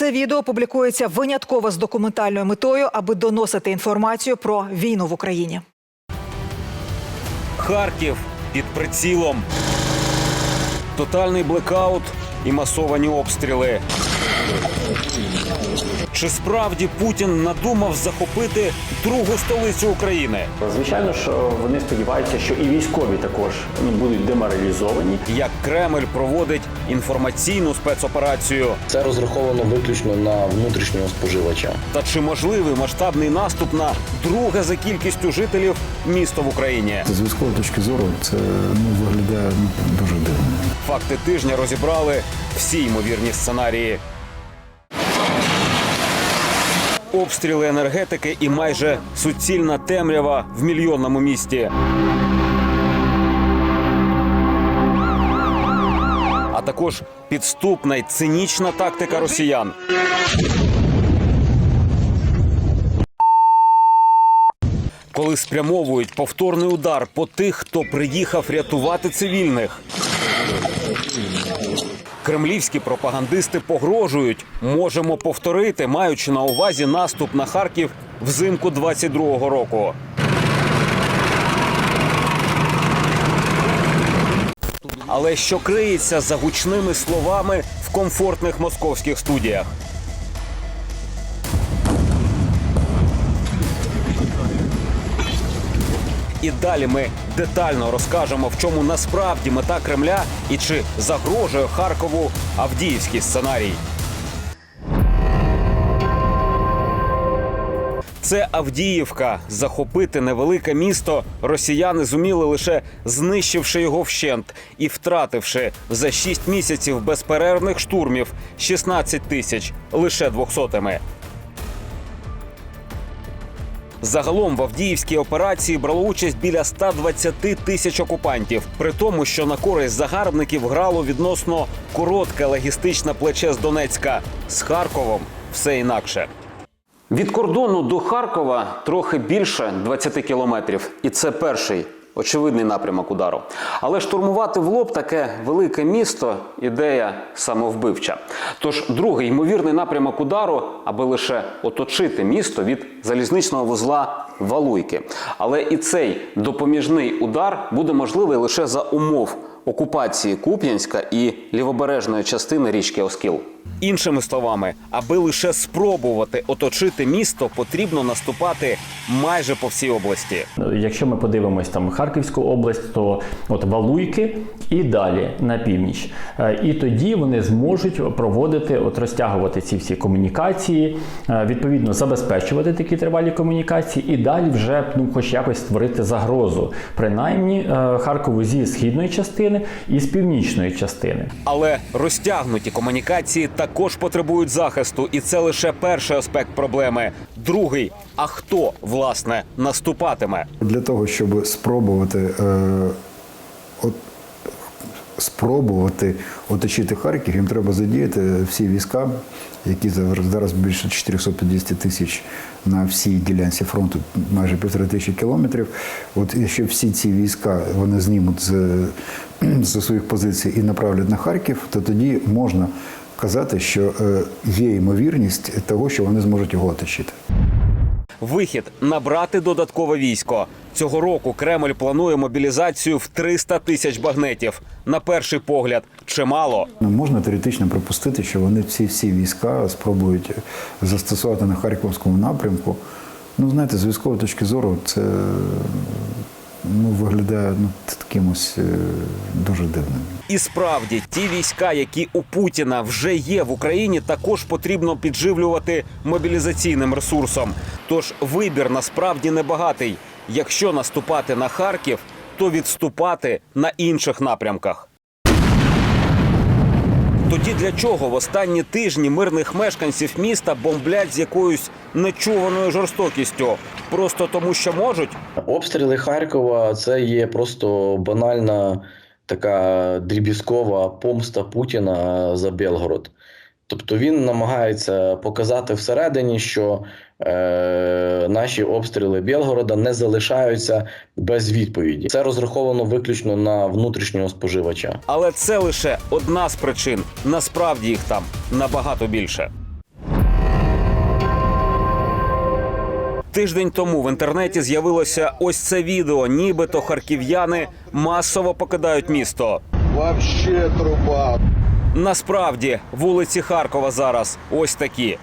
Це відео публікується винятково з документальною метою, аби доносити інформацію про війну в Україні. Харків під прицілом. Тотальний блекаут і масовані обстріли. Чи справді Путін надумав захопити другу столицю України? Звичайно, що вони сподіваються, що і військові також будуть деморалізовані. Як Кремль проводить інформаційну спецоперацію? Це розраховано виключно на внутрішнього споживача. Та чи можливий масштабний наступ на друге за кількістю жителів місто в Україні? З військової точки зору це ну, виглядає дуже дивно. Факти тижня розібрали всі ймовірні сценарії. Обстріли енергетики і майже суцільна темрява в мільйонному місті. А також підступна й цинічна тактика росіян. Коли спрямовують повторний удар по тих, хто приїхав рятувати цивільних. Кремлівські пропагандисти погрожують. Можемо повторити, маючи на увазі наступ на Харків взимку 22-го року. Але що криється за гучними словами в комфортних московських студіях? І далі ми детально розкажемо, в чому насправді мета Кремля і чи загрожує Харкову Авдіївський сценарій. Це Авдіївка. Захопити невелике місто росіяни зуміли лише знищивши його вщент і втративши за 6 місяців безперервних штурмів 16 тисяч лише двохсотими. Загалом в Авдіївській операції брало участь біля 120 тисяч окупантів, при тому, що на користь загарбників грало відносно коротке логістичне плече з Донецька. З Харковом все інакше. Від кордону до Харкова трохи більше 20 кілометрів, і це перший очевидний напрямок удару. Але штурмувати в лоб таке велике місто ідея самовбивча. Тож другий ймовірний напрямок удару, аби лише оточити місто від залізничного вузла Валуйки. Але і цей допоміжний удар буде можливий лише за умов окупації Куп'янська і лівобережної частини річки Оскіл. Іншими словами, аби лише спробувати оточити місто, потрібно наступати майже по всій області. Якщо ми подивимось там Харківську область, то от Валуйки і далі на північ. Е, І тоді вони зможуть проводити, от розтягувати ці всі комунікації, е, відповідно забезпечувати такі тривалі комунікації, і далі вже ну, хоч якось створити загрозу, принаймні е, Харкову зі східної частини і з північної частини. Але розтягнуті комунікації також потребують захисту, і це лише перший аспект проблеми. Другий а хто власне наступатиме? Для того, щоб спробувати, е, от, спробувати оточити Харків, їм треба задіяти всі війська, які зараз, зараз більше 450 тисяч на всій ділянці фронту, майже півтора тисячі кілометрів. От якщо всі ці війська вони знімуть з, з своїх позицій і направлять на Харків, то тоді можна казати, що е, є ймовірність того, що вони зможуть його оточити. Вихід набрати додаткове військо. Цього року Кремль планує мобілізацію в 300 тисяч багнетів. На перший погляд, чимало. Можна теоретично припустити, що вони всі всі війська спробують застосувати на Харківському напрямку. Ну, знаєте, з військової точки зору це ну, виглядає ну, таким ось дуже дивним. І справді, ті війська, які у Путіна вже є в Україні, також потрібно підживлювати мобілізаційним ресурсом. Тож вибір насправді небагатий. Якщо наступати на Харків, то відступати на інших напрямках. Тоді для чого в останні тижні мирних мешканців міста бомблять з якоюсь нечуваною жорстокістю? Просто тому, що можуть? Обстріли Харкова це є просто банальна така дріб'язкова помста Путіна за Белгород. Тобто він намагається показати всередині, що е, наші обстріли Білгорода не залишаються без відповіді. Це розраховано виключно на внутрішнього споживача. Але це лише одна з причин. Насправді їх там набагато більше. Тиждень тому в інтернеті з'явилося ось це відео, нібито харків'яни масово покидають місто. Вообще труба. Насправді вулиці Харкова зараз ось такі.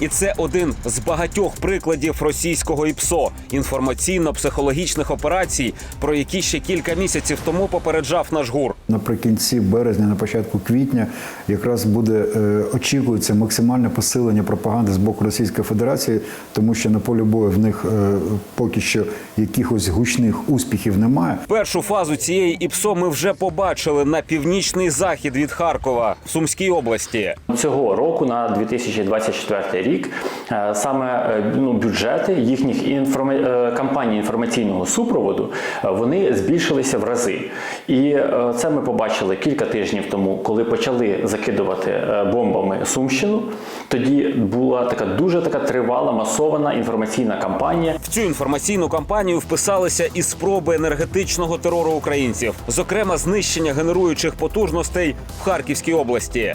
І це один з багатьох прикладів російського ІПСО інформаційно-психологічних операцій, про які ще кілька місяців тому попереджав наш гур. Наприкінці березня, на початку квітня, якраз буде е, очікується максимальне посилення пропаганди з боку Російської Федерації, тому що на полі бою в них е, поки що якихось гучних успіхів немає. Першу фазу цієї ІПСО ми вже побачили на північний захід від Харкова в Сумській області. Цього року на 2024 рік е, саме е, ну, бюджети їхніх інформа... е, кампаній інформаційного супроводу вони збільшилися в рази. І це ми побачили кілька тижнів тому, коли почали закидувати бомбами Сумщину. Тоді була така дуже така тривала масована інформаційна кампанія. В цю інформаційну кампанію вписалися і спроби енергетичного терору українців, зокрема знищення генеруючих потужностей в Харківській області.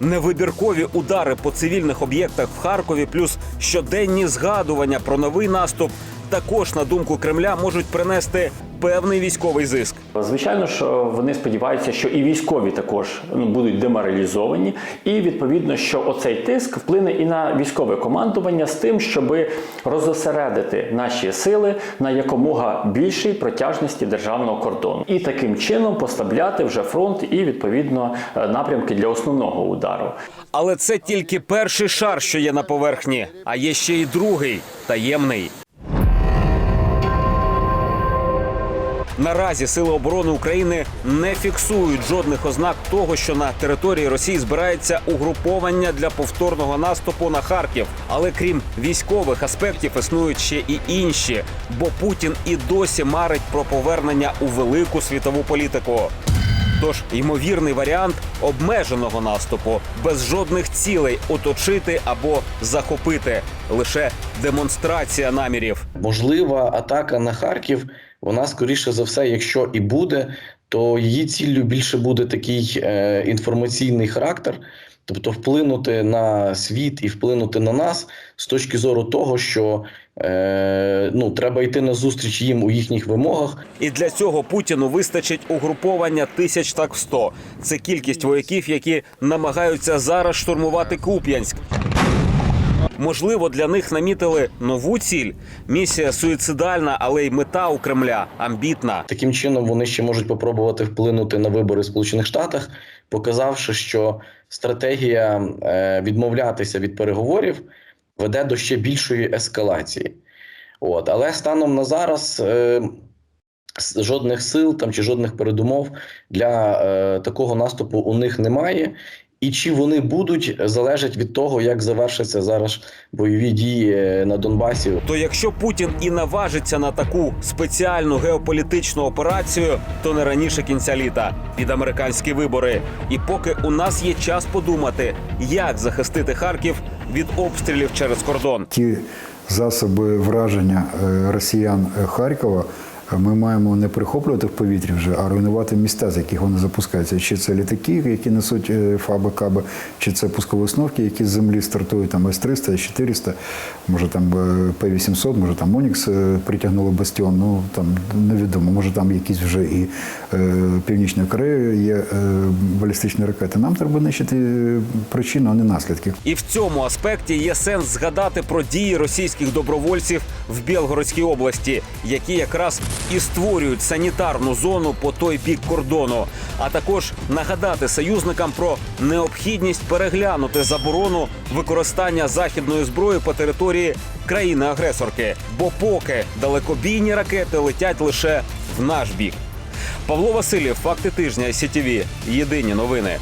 Невибіркові удари по цивільних об'єктах в Харкові, плюс щоденні згадування про новий наступ, також на думку Кремля можуть принести певний військовий зиск. Звичайно ж, вони сподіваються, що і військові також ну, будуть деморалізовані, і відповідно, що оцей тиск вплине і на військове командування з тим, щоб розосередити наші сили на якомога більшій протяжності державного кордону, і таким чином поставляти вже фронт і відповідно е, напрямки для основного удару. Але це тільки перший шар, що є на поверхні, а є ще й другий таємний. Наразі сили оборони України не фіксують жодних ознак того, що на території Росії збирається угруповання для повторного наступу на Харків. Але крім військових аспектів, існують ще і інші, бо Путін і досі марить про повернення у велику світову політику. Тож ймовірний варіант обмеженого наступу без жодних цілей оточити або захопити лише демонстрація намірів. Можлива атака на Харків, вона скоріше за все, якщо і буде, то її ціллю більше буде такий е, інформаційний характер, тобто вплинути на світ і вплинути на нас з точки зору того, що е, ну, треба йти на зустріч їм у їхніх вимогах, І для цього Путіну вистачить угруповання тисяч так в сто. Це кількість вояків, які намагаються зараз штурмувати Куп'янськ. Можливо, для них намітили нову ціль. Місія суїцидальна, але й мета у Кремля амбітна. Таким чином вони ще можуть попробувати вплинути на вибори в Сполучених Штатах, показавши, що стратегія е, відмовлятися від переговорів веде до ще більшої ескалації. От, але станом на зараз. Е, Жодних сил там чи жодних передумов для е, такого наступу у них немає. І чи вони будуть залежать від того, як завершаться зараз бойові дії на Донбасі. То якщо Путін і наважиться на таку спеціальну геополітичну операцію, то не раніше кінця літа під американські вибори. І поки у нас є час подумати, як захистити Харків від обстрілів через кордон. Ті засоби враження е, росіян е, Харкова е, ми маємо не прихоплювати в повітрі вже, а руйнувати міста, з яких вони запускаються. Чи це літаки, які несуть е, фаби каби, чи це пускові установки, які з землі стартують там С-300, С-400, може там е, П-800, може там Онікс е, притягнуло бастіон. Ну там невідомо. Може там якісь вже і Північна Корея є балістичні ракети. Нам треба нищити причину, а не наслідки. І в цьому аспекті є сенс згадати про дії російських добровольців в Білгородській області, які якраз і створюють санітарну зону по той бік кордону, а також нагадати союзникам про необхідність переглянути заборону використання західної зброї по території країни-агресорки. Бо поки далекобійні ракети летять лише в наш бік. Павло Васильєв, факти тижня СІТІВІ. Єдині новини.